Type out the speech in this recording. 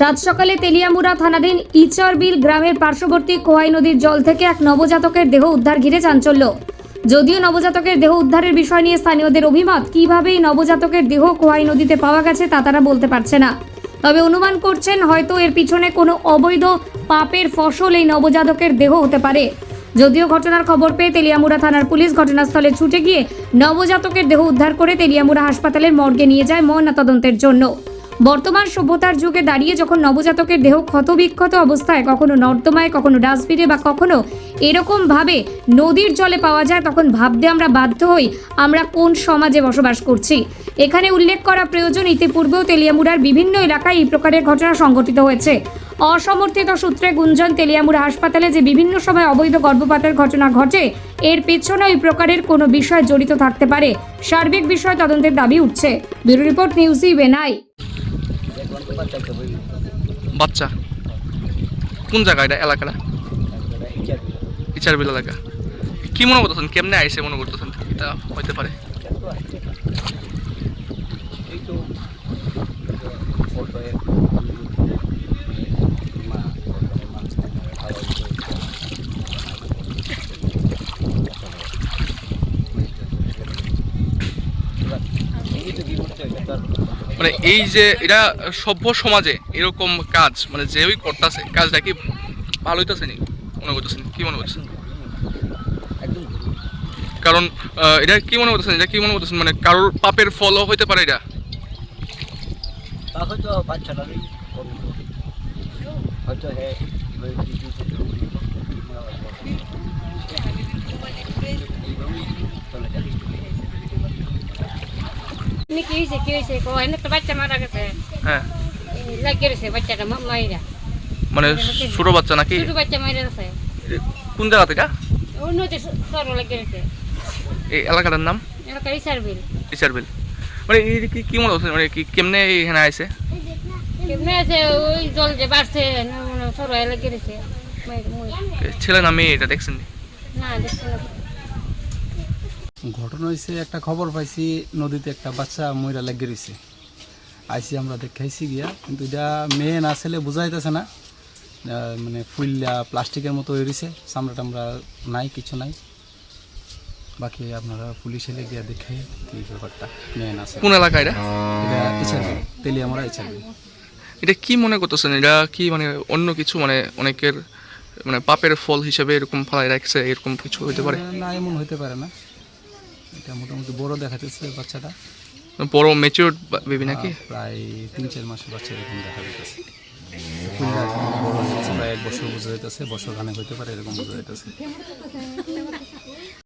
সাত সকালে তেলিয়ামুড়া থানাধীন ইচরবিল গ্রামের পার্শ্ববর্তী কোয়াই নদীর জল থেকে এক নবজাতকের দেহ উদ্ধার ঘিরে চাঞ্চল্য। যদিও নবজাতকের দেহ উদ্ধারের বিষয় নিয়ে স্থানীয়দের অভিমত কীভাবে নবজাতকের দেহ কোয়াই নদীতে পাওয়া গেছে তা তারা বলতে পারছে না। তবে অনুমান করছেন হয়তো এর পিছনে কোনো অবৈধ পাপের ফসল এই নবজাতকের দেহ হতে পারে। যদিও ঘটনার খবর পেয়ে তেলিয়ামুড়া থানার পুলিশ ঘটনাস্থলে ছুটে গিয়ে নবজাতকের দেহ উদ্ধার করে তেলিয়ামুড়া হাসপাতালের মর্গে নিয়ে যায় ময়নাতদন্তের জন্য। বর্তমান সভ্যতার যুগে দাঁড়িয়ে যখন নবজাতকের দেহ ক্ষতবিক্ষত অবস্থায় কখনো নর্দমায়, কখনো ডাস্টবিনে বা কখনো এরকম ভাবে নদীর জলে পাওয়া যায়, তখন ভাবতে আমরা বাধ্য হই আমরা কোন সমাজে বসবাস করছি। এখানে উল্লেখ করা প্রয়োজন, ইতিপূর্বেও তেলিয়ামুড়ার বিভিন্ন এলাকায় এই প্রকারের ঘটনা সংঘটিত হয়েছে। অসমর্থিত সূত্রে গুঞ্জন, তেলিয়ামুড়া হাসপাতালে যে বিভিন্ন সময় অবৈধ গর্ভপাতের ঘটনা ঘটে, এর পেছনে এই প্রকারের কোনো বিষয় জড়িত থাকতে পারে। সার্বিক বিষয় তদন্তের দাবি উঠছে। ব্যুরো রিপোর্ট নিউজ বেনাই বাচ্চা। কোন জায়গা এটা? এলাকাটা? ইচারবিল এলাকা। কি মনে করতেছেন? কেমনে আইসে মনে করতেছেন? এটা হইতে পারে। মানে এই যে এটা সভ্য সমাজে এরকম কাজ মানে যে ওই করতেছে কাজটা কি ভালো হইতেছে নি মনে করতেছেন কি মনে করতেছেন? কারণ এটা কি মনে করতেছেন? এটা কি মনে করতেছেন? মানে কারোর পাপের ফলও হইতে পারে এটা? হয়তো হ্যাঁ নি কি হয়েছে কি হয়েছে কো এনে তো বাচ্চা মারা গেছে হ্যাঁ লাগিয়ে বাচ্চাটা মাইরা মানে ছোট বাচ্চা নাকি ছোট বাচ্চা মাইরা গেছে কোন জায়গা থেকে সর লাগিয়ে এই এলাকাটার নাম এলাকার ইসারবিল ইচারবিল মানে কি কি মনে করছেন মানে কি কেমনে এখানে আইসে কেমনে আছে ওই জল যে বাড়ছে সর লাগিয়ে রয়েছে ছেলে না মেয়ে এটা দেখছেন না দেখছি না ঘটনা হয়েছে একটা খবর পাইছি নদীতে একটা বাচ্চা ময়রা লেগে রয়েছে আইসি আমরা দেখাইছি গিয়া কিন্তু এটা মেয়ে না ছেলে বোঝা যাইতেছে না মানে ফুললা প্লাস্টিকের মতো রয়েছে চামড়া টামড়া নাই কিছু নাই। বাকি আপনারা পুলিশ এলে গিয়া দেখে কি ব্যাপারটা মেয়ে না কোন এলাকা এটা? এটা ইচ্ছাবে তেলিয়ামরা ইচ্ছাবে এটা কি মনে করতেছেন? এটা কি মানে অন্য কিছু মানে অনেকের মানে পাপের ফল হিসেবে এরকম ফলাই রাখছে এরকম কিছু হইতে পারে? না এমন হইতে পারে না। এটা মোটামুটি বড় দেখাতেছে বাচ্চাটা। বড় মেচিওর বেবি নাকি? প্রায় তিন চার মাসের বাচ্চা এরকম দেখা যাইতেছে। বড় হয়ে প্রায় এক বছর বোঝা যাইতেছে বছর খানে হইতে পারে এরকম বোঝা যাইতেছে।